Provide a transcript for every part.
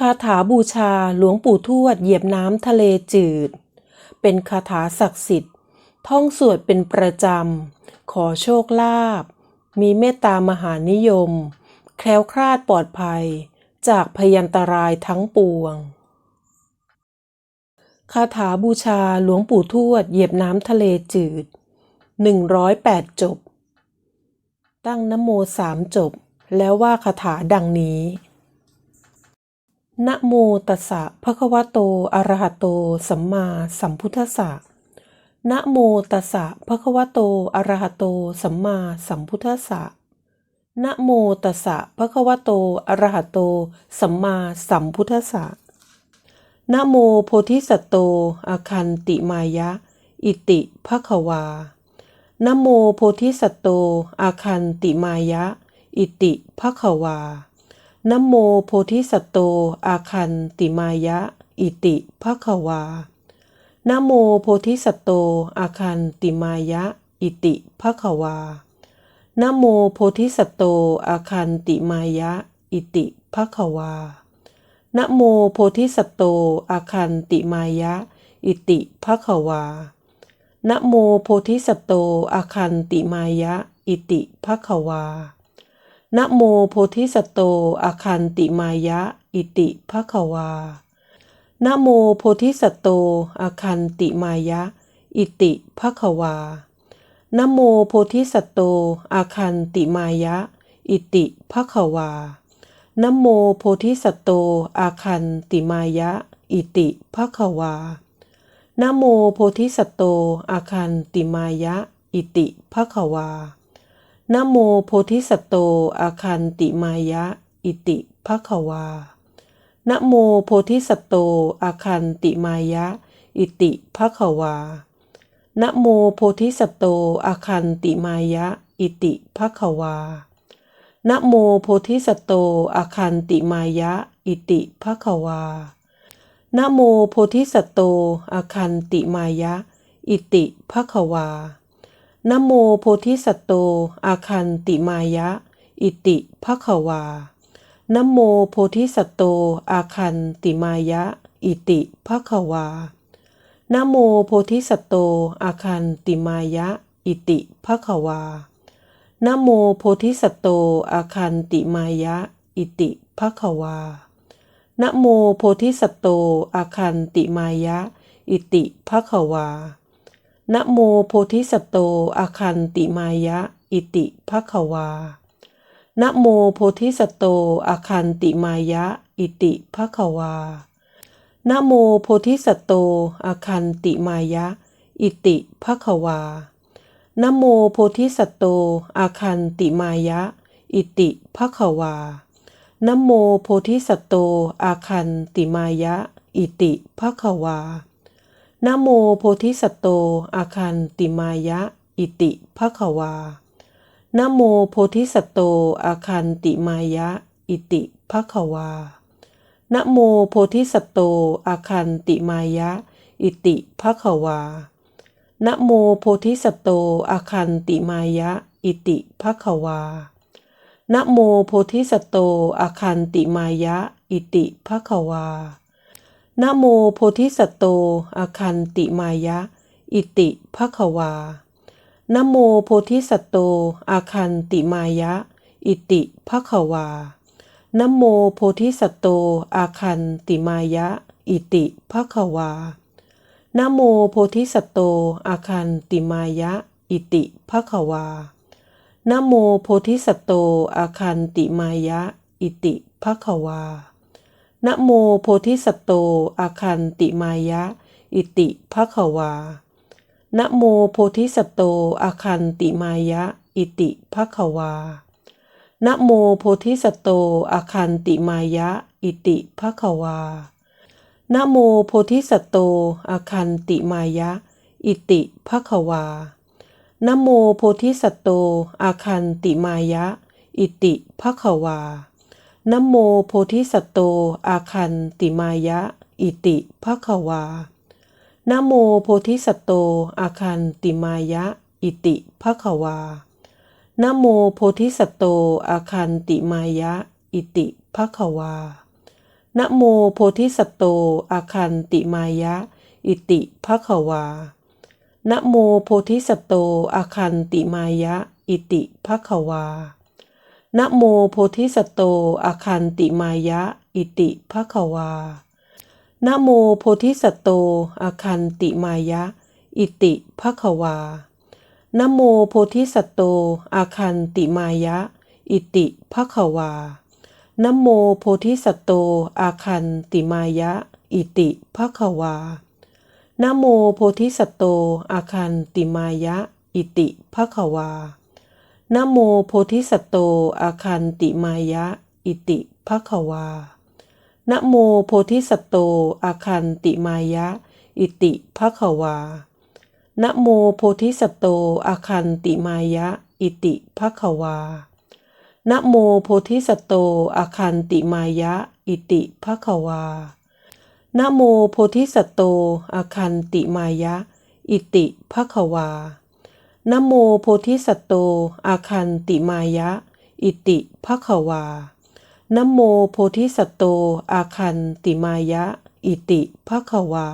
คาถาบูชาหลวงปู่ทวดเหยียบน้ำทะเลจืด เป็นคาถาศักดิ์สิทธิ์ ท่องสวดเป็นประจำ ขอโชคลาภ มีเมตตามหานิยม แคล้วคลาดปลอดภัย จากพยันตรายทั้งปวง คาถาบูชาหลวงปู่ทวดเหยียบน้ำทะเลจืด 108 จบ ตั้งนโมสามจบ แล้วว่าคาถาดังนี้ นะโมตัสสะภะคะวะโต อะระหะโต สัมมาสัมพุทธัสสะนะโมตัสสะภะคะวะโต อะระหะโต สัมมาสัมพุทธัสสะนะโมตัสสะภะคะวะโต อะระหะโต สัมมาสัมพุทธัสสะนะโมโพธิสัตโต อาคันติมายะ อิติภะคะวานะโมโพธิสัตโต อาคันติมายะ อิติภะคะวา นโมโพธิสัตโต อาคันติมายะ อิติภะคะวานโมโพธิสัตโต อาคันติมายะ อิติภะคะวานโมโพธิสัตโต อาคันติมายะ อิติภะคะวานโมโพธิสัตโต อาคันติมายะ อิติภะคะวานโมโพธิสัตโต อาคันติมายะ อิติภะคะวา นะโมโพธิสัตโตอาคันติมายะ อิติภะคะวานะโมโพธิสัตโตอาคันติมายะ อิติภะคะวานะโมโพธิสัตโตอาคันติมายะ อิติภะคะวานะโมโพธิสัตโตอาคันติมายะ อิติภะคะวานะโมโพธิสัตโตอาคันติมายะ อิติภะคะวา นะโมโพธิสัตโตอาคันติมายะ อิติภะคะวานะโมโพธิสัตโตอาคันติมายะ อิติภะคะวานะโมโพธิสัตโตอาคันติมายะ อิติภะคะวานะโมโพธิสัตโตอาคันติมายะ อิติภะคะวานะโมโพธิสัตโตอาคันติมายะ อิติภะคะวา นโมโพธิสัตโต อาคันติมายะ อิติภะคะวานโมโพธิสัตโต อาคันติมายะ อิติภะคะวานโมโพธิสัตโต อาคันติมายะ อิติภะคะวานโมโพธิสัตโต อาคันติมายะ อิติภะคะวานโมโพธิสัตโต อาคันติมายะ อิติภะคะวา นะโมโพธิสัตโตอาคันติมายะ อิติภะคะวานะโมโพธิสัตโตอาคันติมายะ อิติภะคะวานะโมโพธิสัตโตอาคันติมายะ อิติภะคะวานะโมโพธิสัตโตอาคันติมายะ อิติภะคะวานะโมโพธิสัตโตอาคันติมายะ อิติภะคะวา นโมโพธิสัตโตอาคันติมายะ อิติภะคะวานโมโพธิสัตโตอาคันติมายะ อิติภะคะวานโมโพธิสัตโตอาคันติมายะ อิติภะคะวานโมโพธิสัตโตอาคันติมายะ อิติภะคะวานโมโพธิสัตโตอาคันติมายะ อิติภะคะวา นะโมโพธิสัตโตอาคันติมายะ อิติภะคะวานะโมโพธิสัตโตอาคันติมายะ อิติภะคะวานโมโพธิสัตโตอาคันติมายะ อิติภะคะวานโมโพธิสัตโตอาคันติมายะ อิติภะคะวานโมโพธิสัตโตอาคันติมายะ อิติภะคะวา นะโมโพธิสัตโตอาคันติมายะ อิติภะคะวานะโมโพธิสัตโตอาคันติมายะ อิติภะคะวานะโมโพธิสัตโตอาคันติมายะ อิติภะคะวานะโมโพธิสัตโตอาคันติมายะ อิติภะคะวานะโมโพธิสัตโตอาคันติมายะ อิติภะคะวา นโมโพธิสัตโต อาคันติมายะ อิติภะคะวานโมโพธิสัตโต อาคันติมายะ อิติภะคะวานโมโพธิสัตโต อาคันติมายะ อิติภะคะวานโมโพธิสัตโต อาคันติมายะ อิติภควานโมโพธิสัตโต อาคันติมายะ อิติภควา นะโมโพธิสัตโตอาคันติมายะ อิติภะควานะโมโพธิสัตโตอาคันติมายะ อิติภะควานะโมโพธิสัตโตอาคันติมายะ อิติภะควานะโมโพธิสัตโตอาคันติมายะ อิติภะควานะโมโพธิสัตโตอาคันติมายะ อิติภะควา นะโมโพธิสัตโตอาคันติมายะ อิติภควานะโมโพธิสัตโตอาคันติมายะ อิติภควานะโมโพธิสัตโตอาคันติมายะ อิติภควานะโมโพธิสัตโตอาคันติมายะ อิติภควานะโมโพธิสัตโตอาคันติมายะ อิติภควา นโมโพธิสัตโต อาคันติมายะ อิติภะควานโมโพธิสัตโต อาคันติมายะ อิติภะควา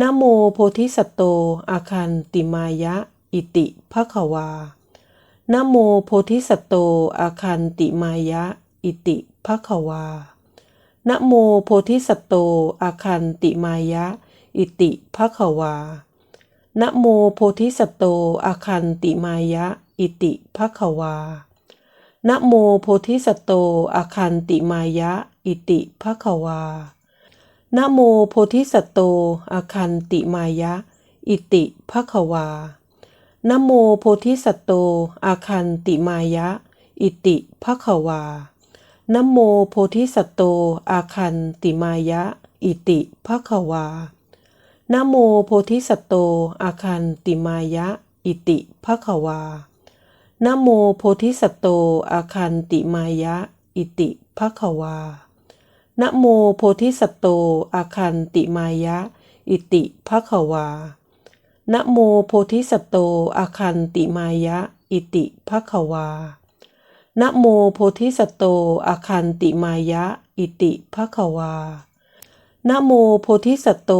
นโมโพธิสัตโต อาคันติมายะ อิติภะควานโมโพธิสัตโต อาคันติมายะ อิติภะควานโมโพธิสัตโต อาคันติมายะ อิติภะควา นะโมโพธิสัตโตอาคันติมายะ อิติภควานะโมโพธิสัตโตอาคันติมายะ อิติภควานะโมโพธิสัตโตอาคันติมายะ อิติภควานะโมโพธิสัตโตอาคันติมายะ อิติภควานะโมโพธิสัตโตอาคันติมายะ อิติภควา นโมโพธิสัตโตอาคันติมายะ อิติภะควานโมโพธิสัตโตอาคันติมายะ อิติภะควานโมโพธิสัตโตอาคันติมายะ อิติภะควานโมโพธิสัตโตอาคันติมายะ อิติภควานะโมโพธิสัตโตอาคันติมายะ อิติภควา นะโมโพธิสัตโต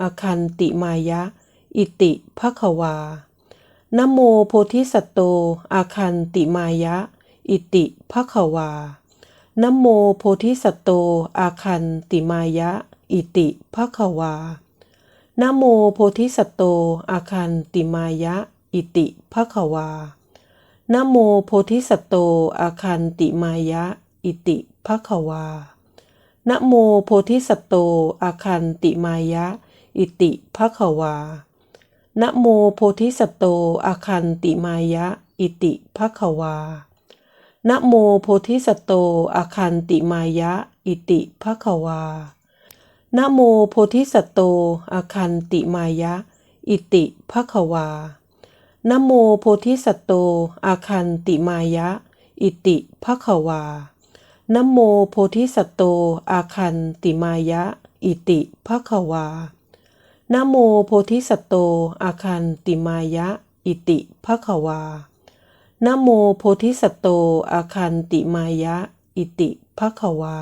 อาคันติมายะ อิติภะควานะโมโพธิสัตโตอาคันติมายะ อิติภะควานะโมโพธิสัตโตอาคันติมายะ อิติภะควานะโมโพธิสัตโตอาคันติมายะ อิติภะควานะโมโพธิสัตโตอาคันติมายะ อิติภะควา นะโมโพธิสัตโตอาคันติมายะ อิติภะควานะโมโพธิสัตโตอาคันติมายะ อิติภะควานะโมโพธิสัตโตอาคันติมายะ อิติภะควานะโมโพธิสัตโตอาคันติมายะ อิติภะควานะโมโพธิสัตโตอาคันติมายะ อิติภะควา นโมโพธิสัตโต อาคันติมายะ อิติภควานโมโพธิสัตโต อาคันติมายะ อิติภควานโมโพธิสัตโต อาคันติมายะ อิติภควา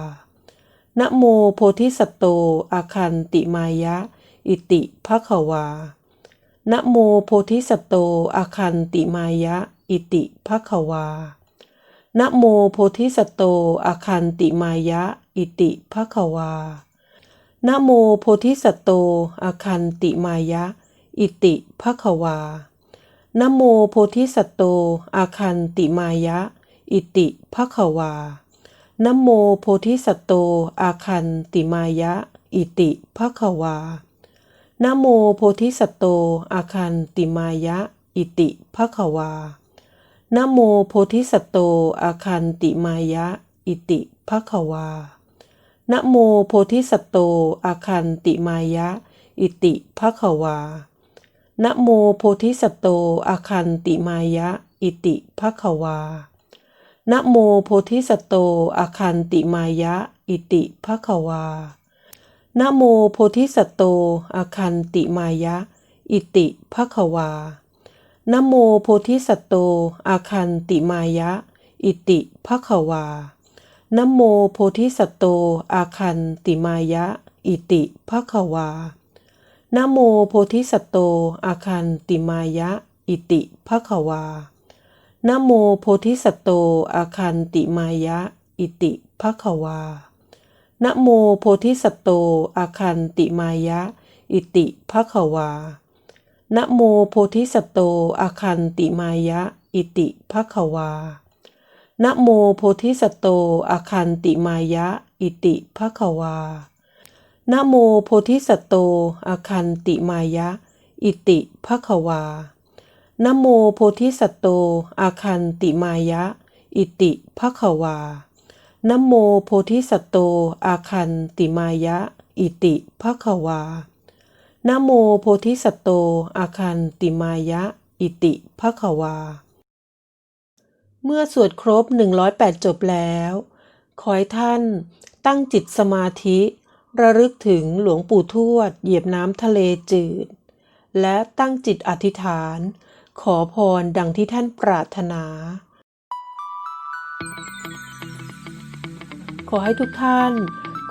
นโมโพธิสัตโต อาคันติมายะ อิติภควานะโมโพธิสัตโต อาคันติมายะ อิติภควา นะโมโพธิสัตโตอาคันติมายะ อิติภะควานะโมโพธิสัตโตอาคันติมายะ อิติภะควานะโมโพธิสัตโตอาคันติมายะ อิติภะควานะโมโพธิสัตโตอาคันติมายะ อิติภะควานะโมโพธิสัตโตอาคันติมายะ อิติภะควา นโมโพธิสัตโตอาคันติมายะ อิติภะควา นโมโพธิสัตโตอาคันติมายะ อิติภะควา นโมโพธิสัตโตอาคันติมายะ อิติภะควา นโมโพธิสัตโตอาคันติมายะ อิติภะควา นโมโพธิสัตโตอาคันติมายะ อิติภะควา นโมโพธิสัตโต อาคันติมายะ อิติภะควานโมโพธิสัตโต อาคันติมายะ อิติภะควานโมโพธิสัตโต อาคันติมายะ อิติภะควานโมโพธิสัตโต อาคันติมายะ อิติภะควานโมโพธิสัตโต อาคันติมายะ อิติภะควา นะโมโพธิสัตโตอาคันติมายะ อิติภควานะโมโพธิสัตโตอาคันติมายะ อิติภควานะโมโพธิสัตโตอาคันติมายะ อิติภควานะโมโพธิสัตโตอาคันติมายะ อิติภควานะโมโพธิสัตโตอาคันติมายะ อิติภควา นโมโพธิสัตโตอาคันติมายะ อิติภะควา เมื่อสวดครบ 108 จบแล้ว ขอให้ท่านตั้งจิตสมาธิ ระลึกถึงหลวงปู่ทวด เหยียบน้ำทะเลจืด และตั้งจิตอธิษฐาน ขอพรดังที่ท่านปรารถนา ขอให้ทุกท่าน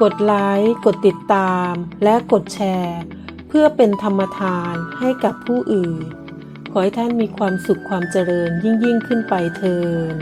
กดไลค์ กดติดตาม และกดแชร์ พื่อเป็นธรรมทานให้กับผู้อื่น ขอให้ท่านมีความสุขความเจริญยิ่งยิ่งขึ้นไปเทิน